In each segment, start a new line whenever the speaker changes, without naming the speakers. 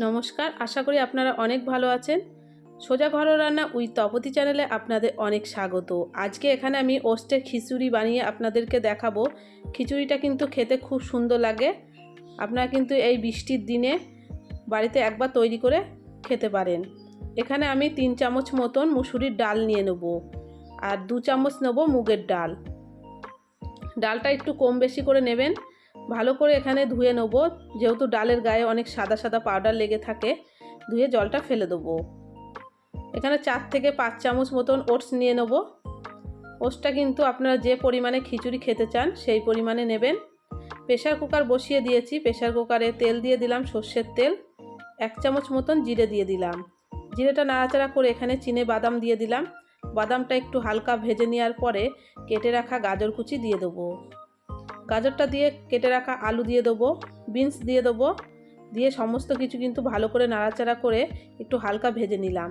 নমস্কার, আশা করি আপনারা অনেক ভালো আছেন। সোজা ঘরোয়া রান্না উই তপতি চ্যানেলে আপনাদের অনেক স্বাগত। আজকে এখানে আমি ওস্টের খিচুড়ি বানিয়ে আপনাদেরকে দেখাবো। খিচুড়িটা কিন্তু খেতে খুব সুন্দর লাগে। আপনারা কিন্তু এই বৃষ্টির দিনে বাড়িতে একবার তৈরি করে খেতে পারেন। এখানে আমি তিন চামচ মতন মুসুরির ডাল নিয়ে নেব আর দু চামচ নেব মুগের ডাল। ডালটা একটু কম বেশি করে নেবেন। ভালো করে এখানে ধুয়ে নেব। যেহেতু ডালের গায়ে অনেক সাদা সাদা পাউডার লেগে থাকে, ধুয়ে জলটা ফেলে দেবো। এখানে চার থেকে পাঁচ চামচ মতন ওটস নিয়ে নেব। ওটসটা কিন্তু আপনারা যে পরিমাণে খিচুড়ি খেতে চান, সেই পরিমাণে নেবেন। প্রেশার কুকার বসিয়ে দিয়েছি। প্রেশার কুকারে তেল দিয়ে দিলাম সর্ষের তেল। এক চামচ মতন জিরে দিয়ে দিলাম। জিরেটা নাড়াচাড়া করে এখানে চিনে বাদাম দিয়ে দিলাম। বাদামটা একটু হালকা ভেজে নেওয়ার পরে কেটে রাখা গাজর কুচি দিয়ে দেবো। গাজরটা দিয়ে কেটে রাখা আলু দিয়ে দেবো, বিনস দিয়ে দেবো, দিয়ে সমস্ত কিছু কিন্তু ভালো করে নাড়াচাড়া করে একটু হালকা ভেজে নিলাম।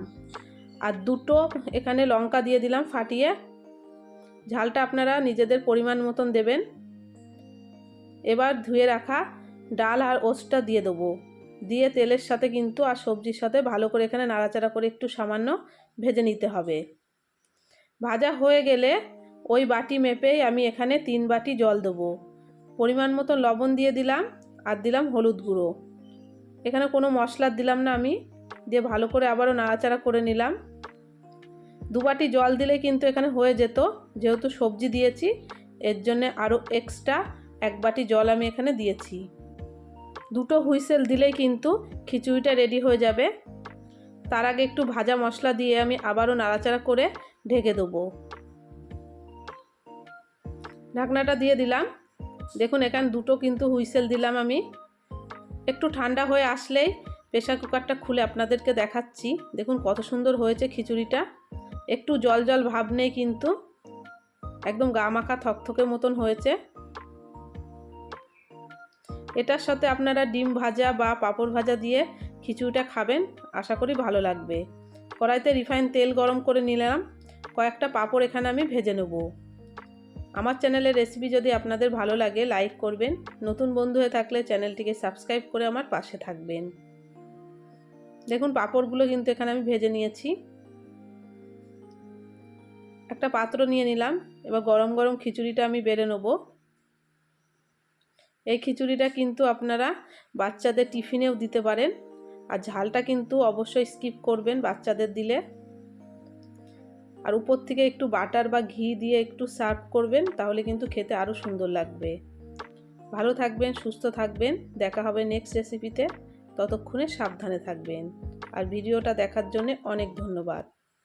আর দুটো এখানে লঙ্কা দিয়ে দিলাম ফাটিয়ে। ঝালটা আপনারা নিজেদের পরিমাণ মতন দেবেন। এবার ধুয়ে রাখা ডাল আর ওসটা দিয়ে দেবো। দিয়ে তেলের সাথে কিন্তু আর সবজির সাথে ভালো করে এখানে নাড়াচাড়া করে একটু সামান্য ভেজে নিতে হবে। ভাজা হয়ে গেলে ওই বাটি মেপেই আমি এখানে তিন বাটি জল দেবো। পরিমাণ মতো লবণ দিয়ে দিলাম আর দিলাম হলুদ গুঁড়ো। এখানে কোনো মশলা দিলাম না আমি, দিয়ে ভালো করে আবারও নাড়াচাড়া করে নিলাম। দু বাটি জল দিলে কিন্তু এখানে হয়ে যেত, যেহেতু সবজি দিয়েছি, এর জন্যে আরও এক্সট্রা এক বাটি জল আমি এখানে দিয়েছি। দুটো হুইসেল দিলেই কিন্তু খিচুড়িটা রেডি হয়ে যাবে। তার আগে একটু ভাজা মশলা দিয়ে আমি আবারও নাড়াচাড়া করে ঢেকে দেবো। ঢাকনাটা দিয়ে দিলাম। দেখুন, এখান দুটো কিন্তু হুইসেল দিলাম আমি। একটু ঠান্ডা হয়ে আসলেই প্রেশার কুকারটা খুলে আপনাদেরকে দেখাচ্ছি। দেখুন, কত সুন্দর হয়েছে খিচুড়িটা। একটু জল জল ভাব নেই কিন্তু। একদম গা মাখা থকথকে মতন হয়েছে। এটার সাথে আপনারা ডিম ভাজা বা পাঁপড় ভাজা দিয়ে খিচুড়িটা খাবেন। আশা করি ভালো লাগবে। কড়াইতে রিফাইন তেল গরম করে নিলাম। কয়েকটা পাঁপড় এখানে আমি ভেজে নেব। আমার চ্যানেলের রেসিপি যদি আপনাদের ভালো লাগে লাইক করবেন। নতুন বন্ধু হয়ে থাকলে চ্যানেলটিকে সাবস্ক্রাইব করে আমার পাশে থাকবেন। দেখুন, পাঁপড়গুলো কিন্তু এখানে আমি ভেজে নিয়েছি। একটা পাত্র নিয়ে নিলাম। এবার গরম গরম খিচুড়িটা আমি বেড়ে নেব। এই খিচুড়িটা কিন্তু আপনারা বাচ্চাদের টিফিনেও দিতে পারেন। আর ঝালটা কিন্তু অবশ্যই স্কিপ করবেন বাচ্চাদের দিলে। আর উপর থেকে একটু বাটার বা ঘি দিয়ে একটু সার্ভ করবেন, তাহলে কিন্তু খেতে আরও সুন্দর লাগবে। ভালো থাকবেন, সুস্থ থাকবেন। দেখা হবে নেক্সট রেসিপিতে ততক্ষণে সাবধানে থাকবেন। আর ভিডিওটা দেখার জন্য অনেক ধন্যবাদ।